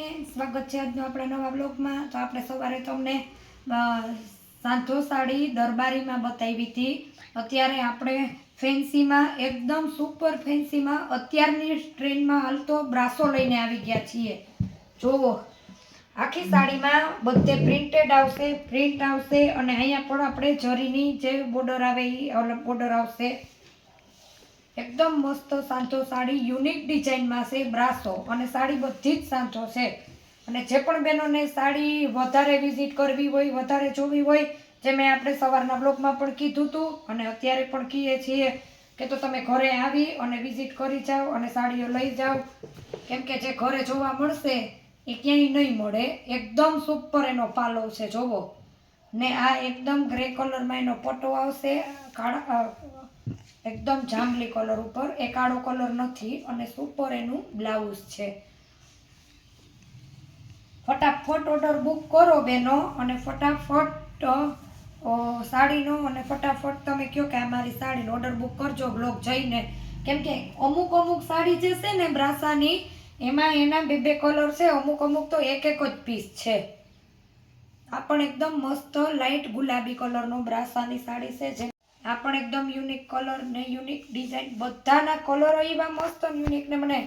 સ્વાગત છે આજનો આપણા નવા બ્લોગમાં તો આપણે સવારે તમને સાંધો સાડી દરબારીમાં બતાવી હતી. અત્યારે આપણે ફેન્સીમાં, એકદમ સુપર ફેન્સીમાં, અત્યારની ટ્રેનમાં હાલ તો બ્રાસો લઈને આવી ગયા છીએ. જુઓ, આખી સાડીમાં બધે પ્રિન્ટેડ આવશે પ્રિન્ટ આવશે, અને અહીંયા પણ આપણે જરીની જે બોર્ડર આવે એ બોર્ડર આવશે. એકદમ મસ્ત સાંચો સાડી, યુનિક ડિઝાઇનમાં છે બ્રાસો અને સાડી બધી જ સાંચો છે. અને જે પણ બહેનોને સાડી વધારે વિઝિટ કરવી હોય, વધારે જોવી હોય, જે મેં આપણે સવારના બ્લોગમાં પણ કીધું હતું અને અત્યારે પણ કહીએ છીએ કે તો તમે ઘરે આવી અને વિઝિટ કરી જાઓ અને સાડીઓ લઈ જાઓ. કેમ કે જે ઘરે જોવા મળશે એ ક્યાંય નહીં મળે. એકદમ સુપર એનો ફાલો છે, જોવો. ને આ એકદમ ગ્રે કલરમાં એનો પટ્ટો આવશે, કાળા એકદમ જાંબલી કલર ઉપર. એ કાળો કલર નથી અને સુપર એનું બ્લાઉઝ છે. ફટાફટ ઓર્ડર બુક કરો બેનો અને ફટાફટ સાડીનો અને ફટાફટ તમે કહો કે આ મારી સાડીનો ઓર્ડર બુક કરજો બ્લોગ જઈને. કેમ કે અમુક અમુક સાડી જે છે ને બ્રાસાની, એમાં એના બે બે કલર છે, અમુક અમુક તો એક એક જ પીસ છે. આ પણ એકદમ મસ્ત લાઇટ ગુલાબી કલરનો બ્રાસાની સાડી છે જે આ પણ એકદમ યુનિક કલર ને યુનિક ડિઝાઇન બધાના કલરો એવા મસ્ત યુનિક ને મને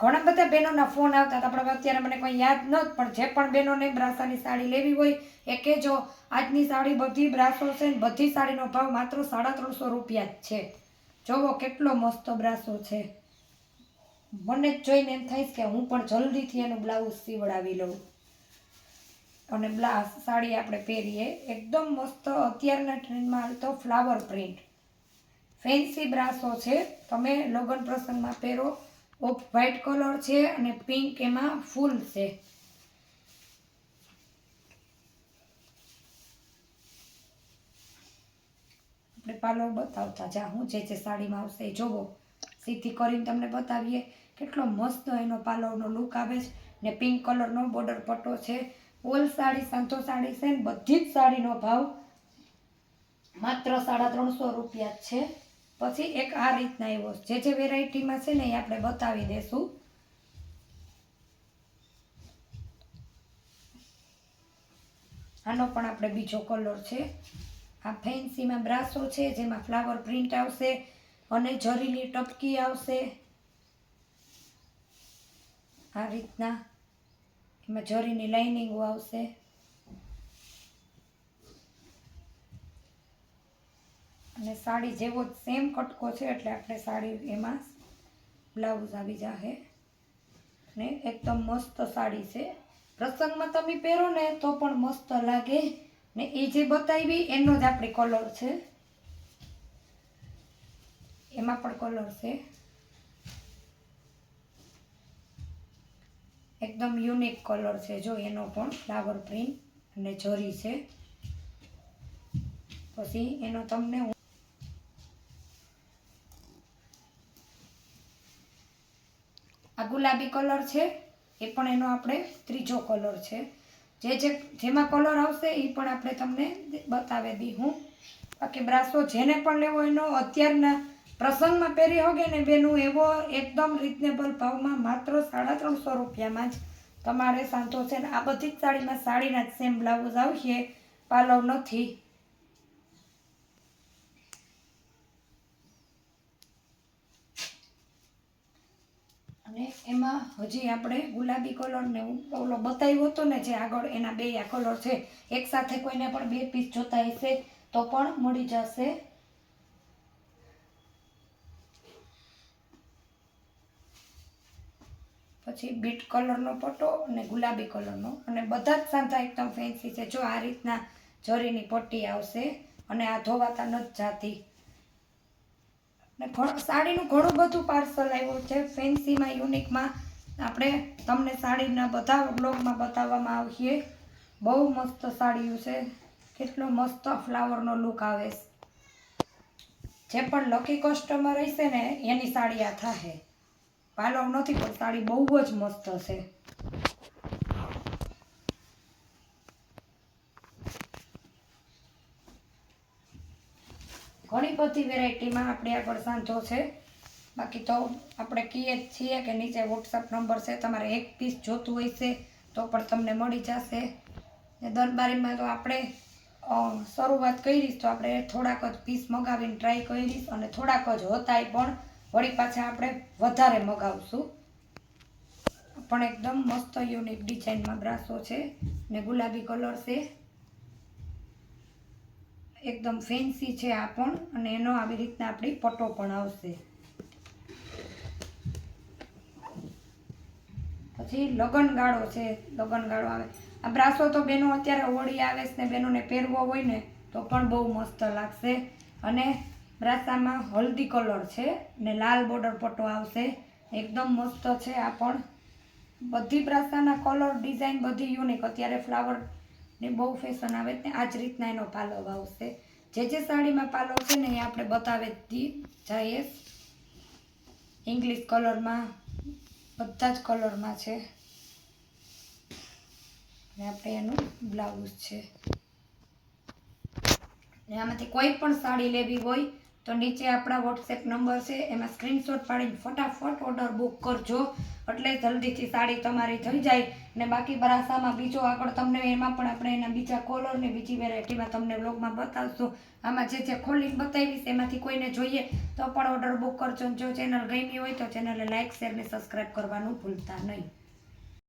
ઘણા બધા બહેનોના ફોન આવતા હતા, પણ અત્યારે મને કોઈ યાદ ન પણ જે પણ બહેનોને બ્રાસાની સાડી લેવી હોય, એ કહેજો આજની સાડી બધી બ્રાસો છે ને બધી સાડીનો ભાવ માત્ર સાડા ત્રણસો રૂપિયા જ છે. જોવો કેટલો મસ્ત બ્રાસો છે. મને જ જોઈને એમ થાય કે હું પણ જલ્દીથી એનું બ્લાઉઝ સીવડાવી લઉં. અને બ્લાઉઝ સાડી આપણે પહેરીએ. એકદમ મસ્ત અત્યારના ટ્રેન્ડમાં હાલતો ફ્લાવર પ્રિન્ટ. ફેન્સી બ્રાસો છે. તમે લગ્ન પ્રસંગમાં પહેરો. ઓફ વ્હાઇટ કલર છે અને પિંક એમાં ફૂલ છે. આપણે પાલવ બતાવતા જા. હું જે જે સાડીમાં આવશે એ જોવો. સીધી કરીને તમને બતાવીએ. કેટલો મસ્ત એનો પાલવનો લુક આવે છે. ને પિંક કલરનો બોર્ડર પટ્ટો છે. ઓલ સાડી સાંતો સાડી છે ને બધી જ સાડીનો ભાવ માત્ર સાડા ત્રણસો રૂપિયા છે. પછી એક આ રીતના એવો જે જે વેરાયટીમાં છે ને એ આપણે બતાવી દઈશું આનો પણ આપણે બીજો કલર છે. આ ફેન્સીમાં બ્રાસો છે, જેમાં ફ્લાવર પ્રિન્ટ આવશે અને જરીની ટપકી આવશે. આ રીતના એમાં જરીની લાઇનિંગો આવશે. અને સાડી જેવો જ સેમ કટકો છે, એટલે આપણે સાડી એમાં બ્લાઉઝ આવી જાહે. ને એકદમ મસ્ત સાડી છે. પ્રસંગમાં તમે પહેરો ને તો પણ મસ્ત લાગે. ને એ જે બતાવી એનો જ આપણી કલર છે. એમાં પણ કલર છે. એકદમ યુનિક કલર છે જો એનો પણ ફ્લાવર પ્રિન્ટ અને જરી છે. પછી એનો તમને હું આ ગુલાબી કલર છે, એ પણ એનો આપણે ત્રીજો કલર છે. જે જે જેમાં કલર આવશે એ પણ આપણે તમને બતાવી દી હું. બાકી બ્રાસો જેને પણ લેવો એનો અત્યારના પ્રસંગમાં પહેરી હોગે ને બેનું એવો એકદમ રિઝનેબલ ભાવમાં માત્ર સાડા ત્રણસો રૂપિયામાં જ તમારે સાંતો છે ને, આ બધી જ સાડીમાં સાડીના જ સેમ બ્લાઉઝ આવશે, પાલવ નથી. અને એમાં હજી આપણે ગુલાબી કલર ને ઓલો બતાવ્યો હતો ને જે આગળ એના બે આ કલર છે, એક સાથે કોઈને પણ બે પીસ જોતા હશે, તો પણ મળી જશે. પછી બીટ કલરનો પટ્ટો અને ગુલાબી કલરનો. અને બધા જ સાંધા એકદમ ફેન્સી છે. જો આ રીતના જરીની પટ્ટી આવશે અને આ ધોવાતા નથી જાતી અને સાડીનું ઘણું બધું પાર્સલ આવ્યું છે. ફેન્સીમાં યુનિકમાં આપણે તમને સાડીના બધા બ્લોગમાં બતાવવામાં આવીએ. બહુ મસ્ત સાડીઓ છે. કેટલો મસ્ત ફ્લાવરનો લુક આવે જે પણ લકી કસ્ટમર હશે ને, એની સાડી આ થાહે. પાલવ નથી, પણ સાડી બહુ જ મસ્ત છે ઘણી બધી વેરાયટીમાં આપણે આગળ સાંધો છે. બાકી તો આપણે કહીએ જ છીએ કે નીચે વોટ્સઅપ નંબર છે, તમારે એક પીસ જોતું હોય છે, તો પણ તમને મળી જશે. ને દરબારીમાં તો આપણે શરૂઆત કરીશ, તો આપણે થોડાક જ પીસ મગાવીને ટ્રાય કરીશ, અને થોડાક જ હોતાય પણ વળી પાછા આપણે વધારે મગાવશું. પણ એકદમ મસ્ત યુનિક ડિઝાઇનમાં બ્રાસો છે ને ગુલાબી કલર છે. એકદમ ફેન્સી છે આ પણ અને એનો આવી રીતના આપણી પટ્ટો પણ આવશે. પછી લગનગાળો છે, લગનગાળો આવે. આ બ્રાસો તો બેનો અત્યારે હોળી આવે છે ને બેનોને પહેરવો હોય ને તો પણ બહુ મસ્ત લાગશે. અને બ્રાસામાં હલ્દી કલર છે ને લાલ બોર્ડર પટ્ટો આવશે. એકદમ મસ્ત છે આ પણ. બધી બ્રાસાના કલર, ડિઝાઇન બધી યુનિક અત્યારે ફ્લાવર ને બહુ ફેશન આવે ને આ જ રીતના એનો પાલવ આવશે. જે જે સાડીમાં પાલવ છે ને એ આપણે બતાવે જઈએ. ઇંગ્લિશ કલરમાં બધા જ કલરમાં છે. ને આપણે એનું બ્લાઉઝ છે. ને આમાંથી કોઈ પણ સાડી લેવી હોય તો નીચે આપણા વોટ્સએપ નંબર છે, એમાં સ્ક્રીનશોટ પાડીને ફટાફટ ઓર્ડર બુક કરજો. એટલે જલ્દીથી સાડી તમારી થઈ જાય. ને બાકી બરાસામાં બીજો આગળ તમને એમાં પણ આપણે એના બીજા કોલર ને બીજી વેરાયટીમાં તમને બ્લોગમાં બતાવશું. આમાં જે જે ખોલીને બતાવીશ એમાંથી કોઈને જોઈએ, તો પણ ઓર્ડર બુક કરજો. જો ચેનલ ગમી હોય તો ચેનલને લાઇક શેર ને સબસ્ક્રાઈબ કરવાનું ભૂલતા નહીં.